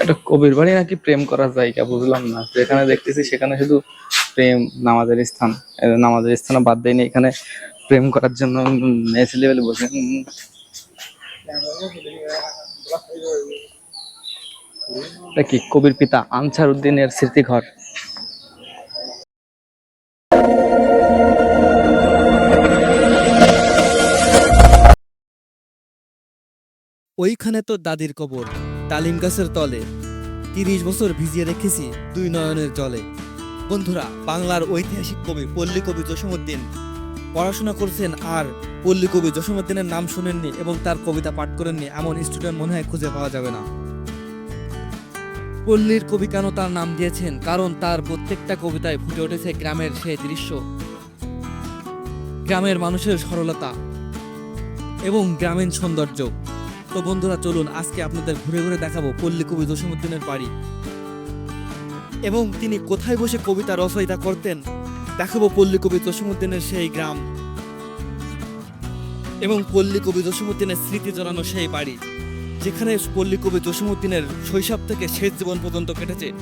একটা কবির বাড়ি নাকি প্রেম করার জায়গা, বুঝলাম না। যেখানে দেখতেছি সেখানে শুধু প্রেম, নামাজের স্থান। নামাজের স্থানে বাদ দেয়নি, এখানে প্রেম করার জন্য মেয়ে ছেলেবেলে বসে। কি কবির পিতা আনসার উদ্দিনের স্মৃতিঘর? ওইখানে তো দাদির কবর। ডালিম গাছের তলে তিরিশ বছর ভিজিয়ে রেখেছি দুই নয়নের জলে। বন্ধুরা, বাংলার ঐতিহাসিক কবি পল্লী কবি জসীমউদ্দিন পড়াশোনা করছেন আর পল্লী কবি জসীমউদ্দিনের নাম শুনেননি এবং তার কবিতা পাঠ করেননি এমন স্টুডেন্ট মনে হয় খুঁজে পাওয়া যাবে না। পল্লীর কবি কেন তার নাম দিয়েছেন? কারণ তার প্রত্যেকটা কবিতায় ফুটে উঠেছে গ্রামের সেই দৃশ্য। গ্রামের মানুষের সরলতা এবং গ্রামীণ সৌন্দর্য। তো বন্ধুরা চলুন আজকে আপনাদের ঘুরে ঘুরে দেখাবো পল্লী কবি জসীমউদ্দিনের বাড়ি। এবং তিনি কোথায় বসে কবিতা রচয়িতা করতেন দেখাবো পল্লী কবি জসীমউদ্দিনের সেই গ্রাম। এবং পল্লী কবি জসীমউদ্দিনের স্মৃতি জড়ানো সেই বাড়ি যেখানে পল্লী কবি জসীমউদ্দিনের শৈশব থেকে শেষ জীবন পর্যন্ত কেটেছে।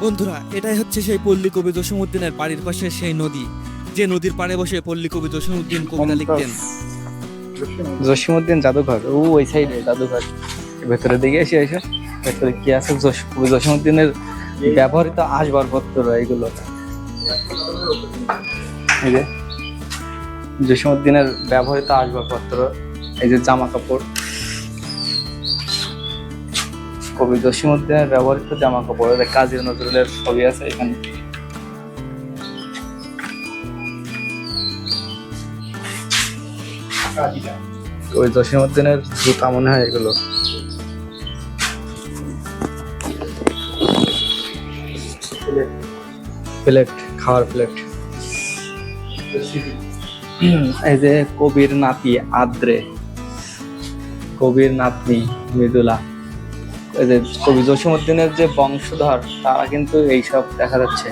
বন্ধুরা এটাই হচ্ছে সেই পল্লী কবি জসীমউদ্দিনের বাড়ির পাশে সেই নদী যে নদীর পাড়ে বসে পল্লী কবি জসীমউদ্দিন কবিতা লিখতেন। জসীমউদ্দিন জাদুঘর। ও, ওই সাইডে জাদুঘর। ভেতরের দিকে এসে এসে। ভেতরে কি আছে? জস- জসীমউদ্দিনের ব্যবহৃত আসবাবপত্র এইগুলো এই যে, জসীমউদ্দিনের ব্যবহৃত আসবাবপত্র, এই যে জামা কাপড় কবি জসীমউদ্দিনের ব্যবহৃত জামা কাপড় কাজী নজরুলের ছবি আছে এখানে। ওই জসীমউদ্দিনের জুতা মনে হয় এগুলো। প্লেট খাওয়ার প্লেট এই যে কবির নাতি আদ্রে, কবির নাতনি মৃদুলা। এই যে কবি জসীমউদ্দিনের যে বংশধর, তারা কিন্তু এইসব দেখা যাচ্ছে।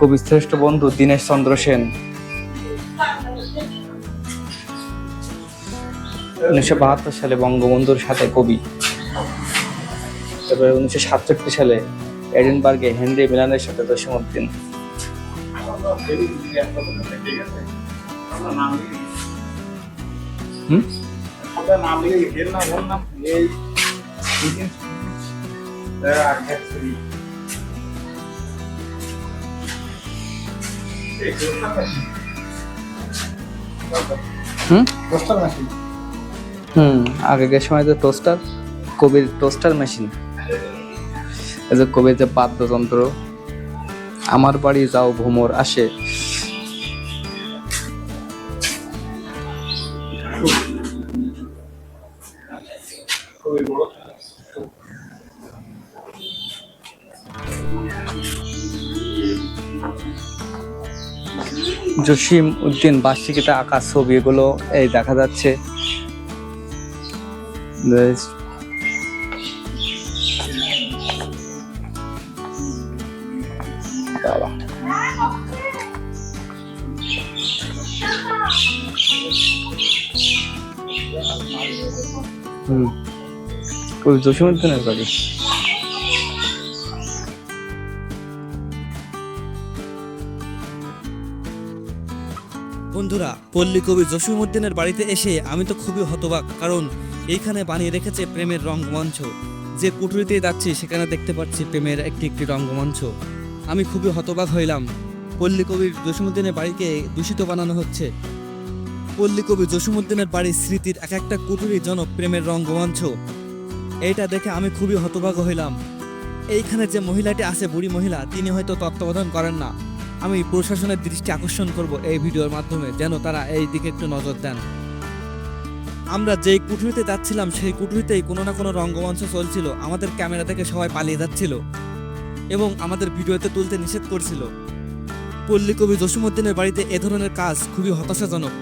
কবি শ্রেষ্ঠ বন্ধু দীনেশ চন্দ্র সেন। উনিশশো বাহাত্তর সালে বঙ্গবন্ধুর সাথে কবি। তারপরে উনিশশো সাতষট্টি সালে এডিনবার্গে হেনরি মিলানের সাথে জসীমউদ্দিন হুম? হুম, আগেকার সময় যে টোস্টার কবির টোস্টার মেশিন এই যে কবির যে বাদ্যযন্ত্র, আমার বাড়ি যাও ভ্রমর আসে জসিম উদ্দিন বার্ষিকীতে আঁকা ছবি এগুলো এই দেখা যাচ্ছে। বাবা। হুম ওই জসীমউদ্দিনের বাড়ি বন্ধুরা, পল্লী কবি জসীমউদ্দিনের বাড়িতে এসে আমি তো খুবই হতবাক, কারণ এইখানে বানিয়ে রেখেছে প্রেমের রঙ্গমঞ্চ। যে কুঠুরিতে যাচ্ছি, সেখানে দেখতে পাচ্ছি প্রেমের একটি একটি রঙ্গমঞ্চ। আমি খুবই হতবাক হইলাম। পল্লী কবির জসীমউদ্দিনের বাড়িকে দূষিত বানানো হচ্ছে। পল্লী কবি জসীমউদ্দিনের বাড়ির স্মৃতির এক একটা কুটুরি যেন প্রেমের রঙ্গমঞ্চ। এইটা দেখে আমি খুবই হতবাক হইলাম। এইখানে যে মহিলাটি আছে, বুড়ি মহিলা, তিনি হয়তো তত্ত্বাবধান করেন না। আমি প্রশাসনের দৃষ্টি আকর্ষণ করব এই ভিডিওর মাধ্যমে, যেন তারা এই দিকে একটু নজর দেন। আমরা যেই কুঠুরিতে যাচ্ছিলাম, সেই কুঠুরিতেই কোনো না কোনো রঙ্গমঞ্চ চলছিল। আমাদের ক্যামেরা থেকে সবাই পালিয়ে যাচ্ছিল এবং আমাদের ভিডিওতে তুলতে নিষেধ করছিল। পল্লী কবি জসীমউদ্দিনের বাড়িতে এ ধরনের কাজ খুবই হতাশাজনক।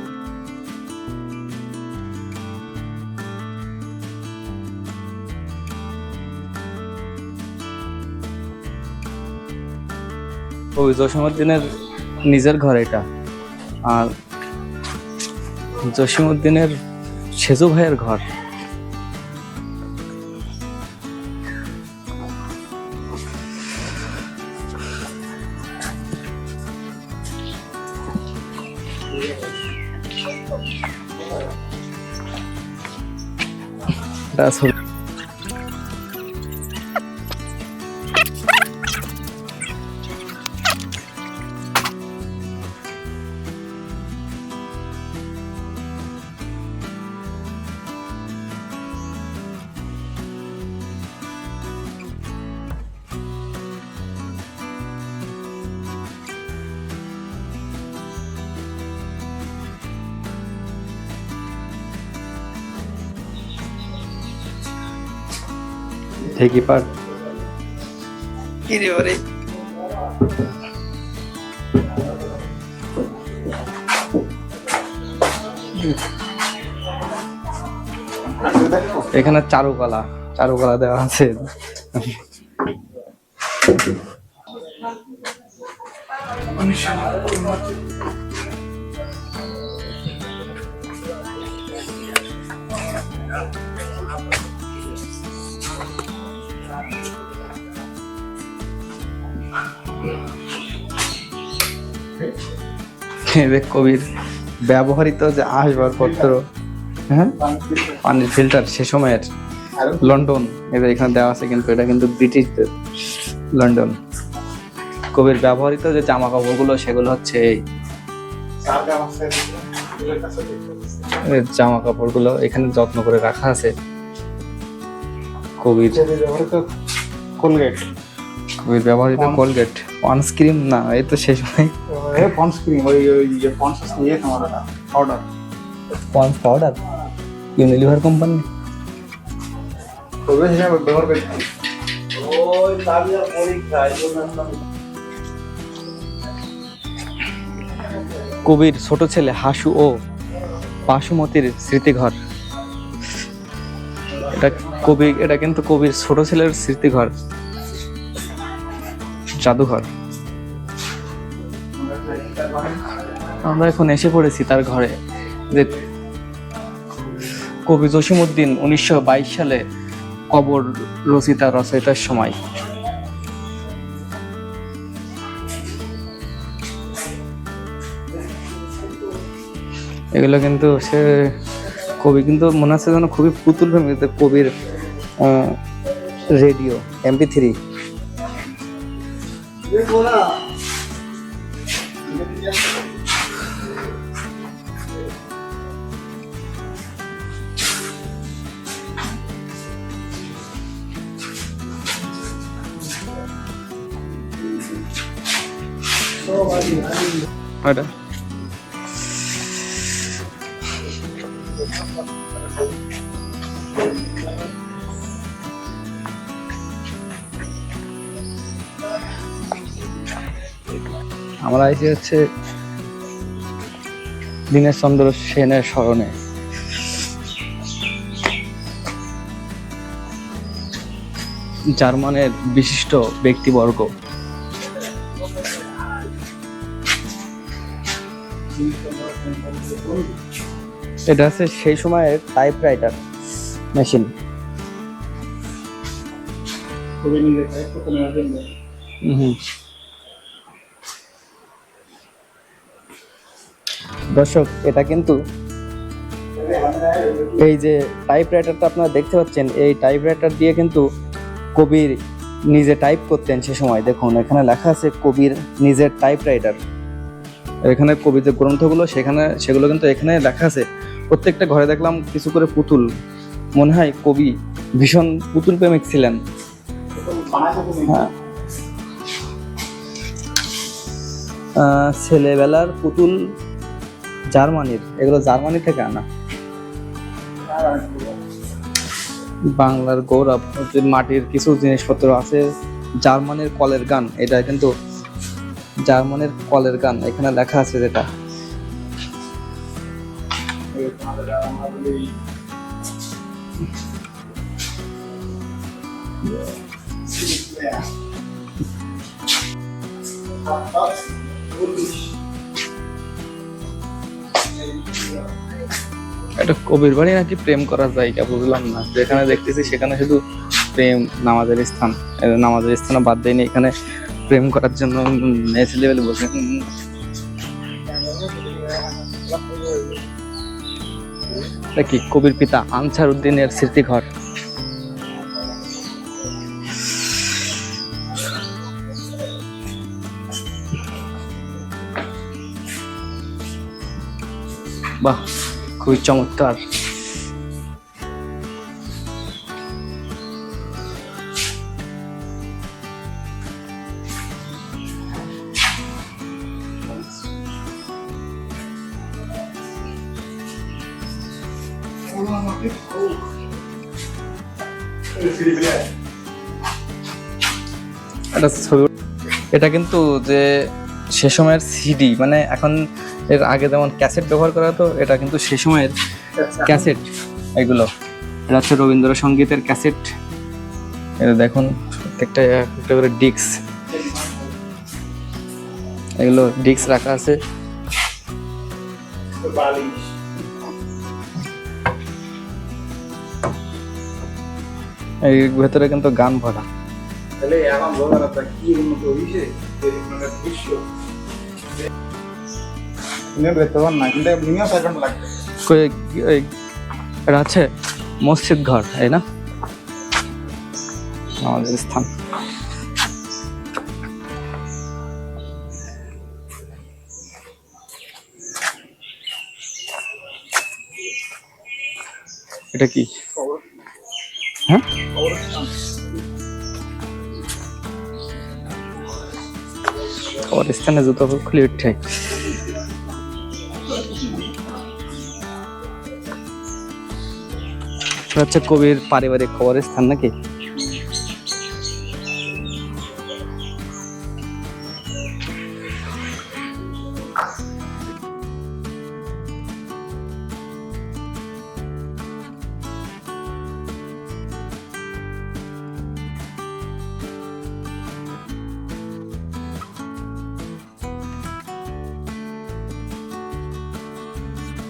ওই জসীমউদ্দিনের নিজের ঘর এটা। আর জসীমউদ্দিনের সেজো ভাইয়ের ঘর That's ঢেকি পাট কিরে ওরে। এখানে চারুকলা চারুকলা দেওয়া আছে। এদের কবির ব্যবহৃত যে আসবাবপত্র হ্যাঁ? পানির ফিল্টার সে সময়ের লন্ডন এদের এখানে দেওয়া আছে কিন্তু এটা কিন্তু ব্রিটিশদের লন্ডন। কবির ব্যবহৃত যে জামা কাপড়গুলো সেগুলো হচ্ছে এই। জামা কাপড়গুলো এখানে যত্ন করে রাখা আছে। কবির কোলগেট। কবির ব্যবহৃত কোলগেট। অনস্ক্রিন না এই তো সে সময় পন্স ক্রিম ওই ওই পন্স তোমার powder Pond's powder Unilever company ব্যবহার কবির ছোট ছেলে হাসু ও পাশুমতির স্মৃতিঘর। এটা কবি এটা কিন্তু কবির ছোট ছেলের স্মৃতিঘর। জাদুঘর। আমরা এখন এসে পড়েছি তার ঘরে। যে কবি জসিমউদ্দিন উনিশশো সালে কবর রচিতা রচয়িতার সময়। এগুলো কিন্তু সে কবি কিন্তু মনে হচ্ছে যেন খুবই পুতুল ফ্যামিলিতে কবির রেডিও, এমপি থ্রি। ওটা আমরা এসে হচ্ছে দীনেশ চন্দ্র সেনের স্মরণে। জার্মানের বিশিষ্ট ব্যক্তিবর্গ। এটা হচ্ছে সেই সময়ের টাইপরাইটার মেশিন জন্য হুম দর্শক, এটা কিন্তু এই যে টাইপরাইটারটা আপনারা দেখতে পাচ্ছেন, এই টাইপরাইটার দিয়ে কিন্তু কবির নিজে টাইপ করতেন সে সময়। দেখুন, এখানে লেখা আছে কবির নিজের টাইপরাইটার এখানে কবির যে গ্রন্থগুলো, সেখানে, সেগুলো কিন্তু এখানে লেখা আছে। প্রত্যেকটা ঘরে দেখলাম কিছু করে পুতুল। মনে হয় কবি ভীষণ পুতুল প্রেমিক ছিলেন। হ্যাঁ। ছেলেবেলার পুতুল জার্মানির। এগুলো জার্মানি থেকে আনা। বাংলার গৌরব মাটির কিছু জিনিসপত্র আছে, জার্মানির কলের গান, এটা কিন্তু জার্মানির কলের গান, এখানে লেখা আছে যেটা। একটা কবির বাড়ি নাকি প্রেম করার জায়গা, বুঝলাম না। যেখানে দেখতেছি সেখানে শুধু প্রেম, নামাজের স্থান। নামাজের স্থানে বাদ দেয়নি, এখানে প্রেম করার জন্য ম্যাচ লেভেল বসে। কি কবির পিতা আনসার উদ্দিনের স্মৃতিঘর? বাহ, খুবই চমৎকার। একটা ছবি এটা কিন্তু যে সে সময়ের সিডি মানে এখন এর আগে যেমন ক্যাসেট ব্যবহার করা হতো এটা কিন্তু সে সময়ের ক্যাসেট এগুলো। এটা হচ্ছে রবীন্দ্রসঙ্গীতের ক্যাসেট। এটা দেখুন প্রত্যেকটা একটা করে ডিক্স এগুলো ডিক্স রাখা আছে। এই ভেতরে কিন্তু গান ভরা। তাহলে এখন একটা কি উন্নত হয়েছে এটা হচ্ছে মসজিদ ঘর তাই না? আমাদের স্থান। এটা কি? হ্যাঁ? কবরস্থানে জুতো খুলে উঠে। হচ্ছে কবির পারিবারিক কবরস্থান নাকি?